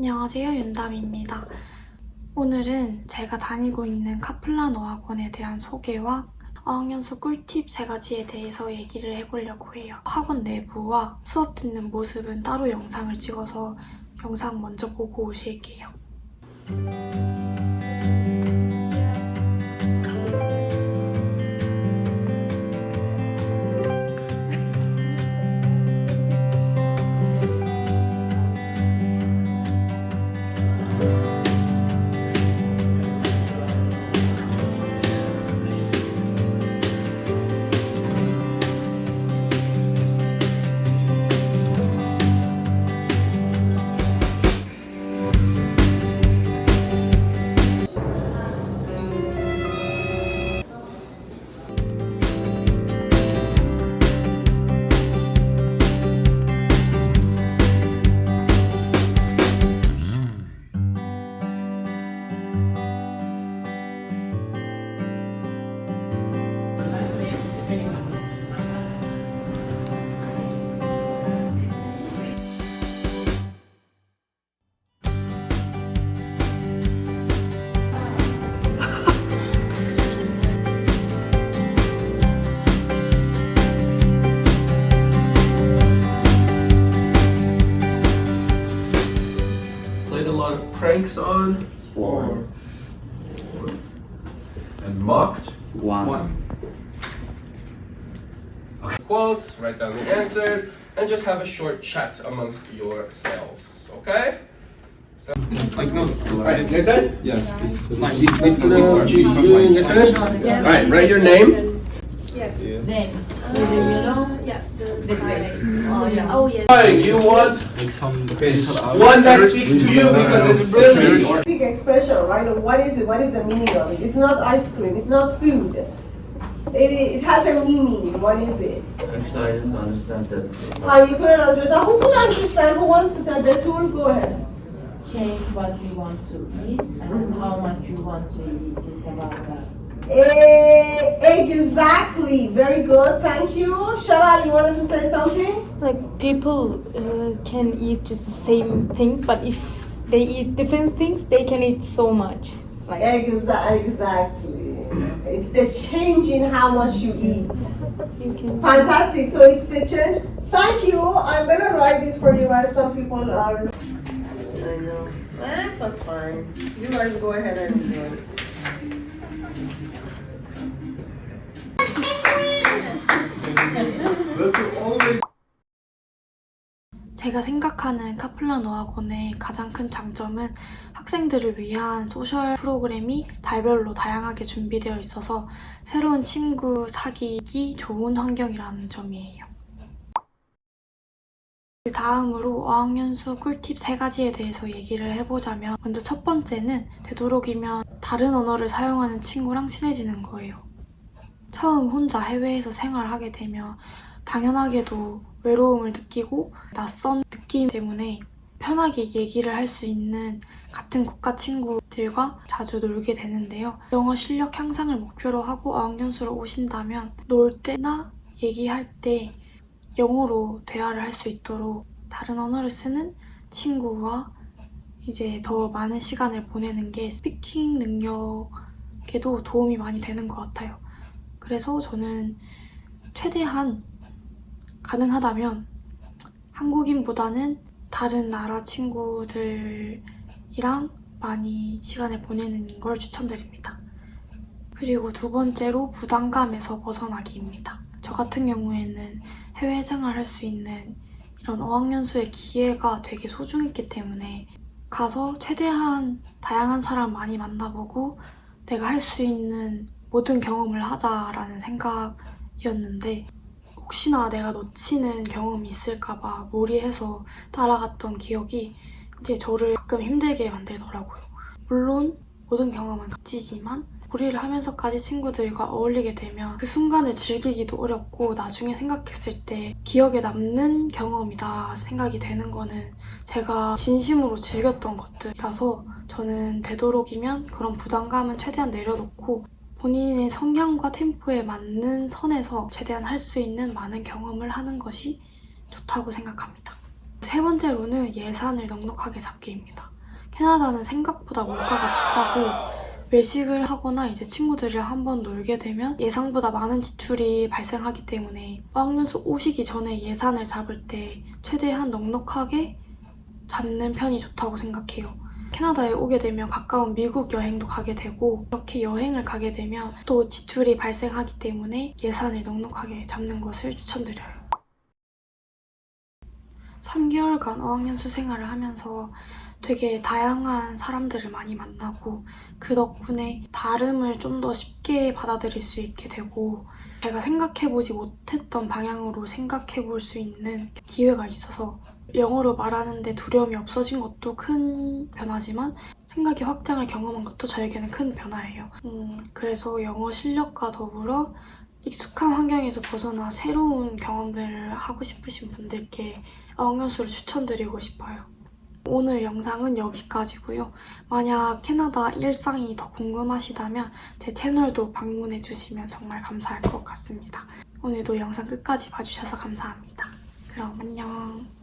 안녕하세요. 윤담입니다. 오늘은 제가 다니고 있는 카플란 어학원에 대한 소개와 어학연수 꿀팁 세 가지에 대해서 얘기를 해보려고 해요. 학원 내부와 수업 듣는 모습은 따로 영상을 찍어서 영상 먼저 보고 오실게요. Lot of on. Four. And mocked. One. Okay. Quotes, write down the answers, and just have a short chat amongst yourselves. Okay? Like no. Alright, you guys done? Yeah. Like, you guys finished? Alright, write your name. Then, with the yeah, the. Oh, yeah. Mm-hmm. Oh, yes. Fine, mm-hmm. you want one that speaks to you because it's silly. big expression, right? What is it? What is the meaning of it? It's not ice cream. It's not food. It, it has a meaning. What is it? Actually, I didn't understand that. How you couldn't understand? Who could understand? Who wants to tell the tool? Go ahead. Change what you want to eat and how much you want to eat is about that. Eh, exactly. Very good. Thank you. Shara, you wanted to say something? Like people uh, can eat just the same thing, but if they eat different things, they can eat so much. Like Exa- exactly. It's the change in how much you eat. you can. Fantastic. So it's the change. Thank you. I'm gonna write this for you guys. Some people are. I know. That's was fine. You guys go ahead and enjoy. 제가 생각하는 카플란 어학원의 가장 큰 장점은 학생들을 위한 소셜 프로그램이 달별로 다양하게 준비되어 있어서 새로운 친구 사귀기 좋은 환경이라는 점이에요. 그 다음으로 어학연수 꿀팁 세 가지에 대해서 얘기를 해보자면 먼저 첫 번째는 되도록이면 다른 언어를 사용하는 친구랑 친해지는 거예요. 처음 혼자 해외에서 생활하게 되면 당연하게도 외로움을 느끼고 낯선 느낌 때문에 편하게 얘기를 할 수 있는 같은 국가 친구들과 자주 놀게 되는데요. 영어 실력 향상을 목표로 하고 어학연수를 오신다면 놀 때나 얘기할 때 영어로 대화를 할 수 있도록 다른 언어를 쓰는 친구와 이제 더 많은 시간을 보내는 게 스피킹 능력에도 도움이 많이 되는 것 같아요. 그래서 저는 최대한 가능하다면 한국인보다는 다른 나라 친구들이랑 많이 시간을 보내는 걸 추천드립니다. 그리고 두 번째로 부담감에서 벗어나기입니다. 저 같은 경우에는 해외 생활할 수 있는 이런 어학연수의 기회가 되게 소중했기 때문에 가서 최대한 다양한 사람 많이 만나보고 내가 할 수 있는 모든 경험을 하자라는 생각이었는데 혹시나 내가 놓치는 경험이 있을까봐 무리해서 따라갔던 기억이 이제 저를 가끔 힘들게 만들더라고요. 물론 모든 경험은 값지지만 무리를 하면서까지 친구들과 어울리게 되면 그 순간을 즐기기도 어렵고 나중에 생각했을 때 기억에 남는 경험이다 생각이 되는 거는 제가 진심으로 즐겼던 것들이라서 저는 되도록이면 그런 부담감은 최대한 내려놓고 본인의 성향과 템포에 맞는 선에서 최대한 할 수 있는 많은 경험을 하는 것이 좋다고 생각합니다. 세 번째로는 예산을 넉넉하게 잡기입니다. 캐나다는 생각보다 물가가 비싸고 외식을 하거나 이제 친구들이랑 한번 놀게 되면 예상보다 많은 지출이 발생하기 때문에 어학연수 오시기 전에 예산을 잡을 때 최대한 넉넉하게 잡는 편이 좋다고 생각해요. 캐나다에 오게 되면 가까운 미국 여행도 가게 되고 이렇게 여행을 가게 되면 또 지출이 발생하기 때문에 예산을 넉넉하게 잡는 것을 추천드려요. 3개월간 어학연수 생활을 하면서 되게 다양한 사람들을 많이 만나고 그 덕분에 다름을 좀 더 쉽게 받아들일 수 있게 되고 제가 생각해보지 못했던 방향으로 생각해볼 수 있는 기회가 있어서 영어로 말하는데 두려움이 없어진 것도 큰 변화지만 생각의 확장을 경험한 것도 저에게는 큰 변화예요. 음, 그래서 영어 실력과 더불어 익숙한 환경에서 벗어나 새로운 경험들을 하고 싶으신 분들께 어학연수를 추천드리고 싶어요. 오늘 영상은 여기까지고요. 만약 캐나다 일상이 더 궁금하시다면 제 채널도 방문해 주시면 정말 감사할 것 같습니다. 오늘도 영상 끝까지 봐주셔서 감사합니다. 그럼 안녕.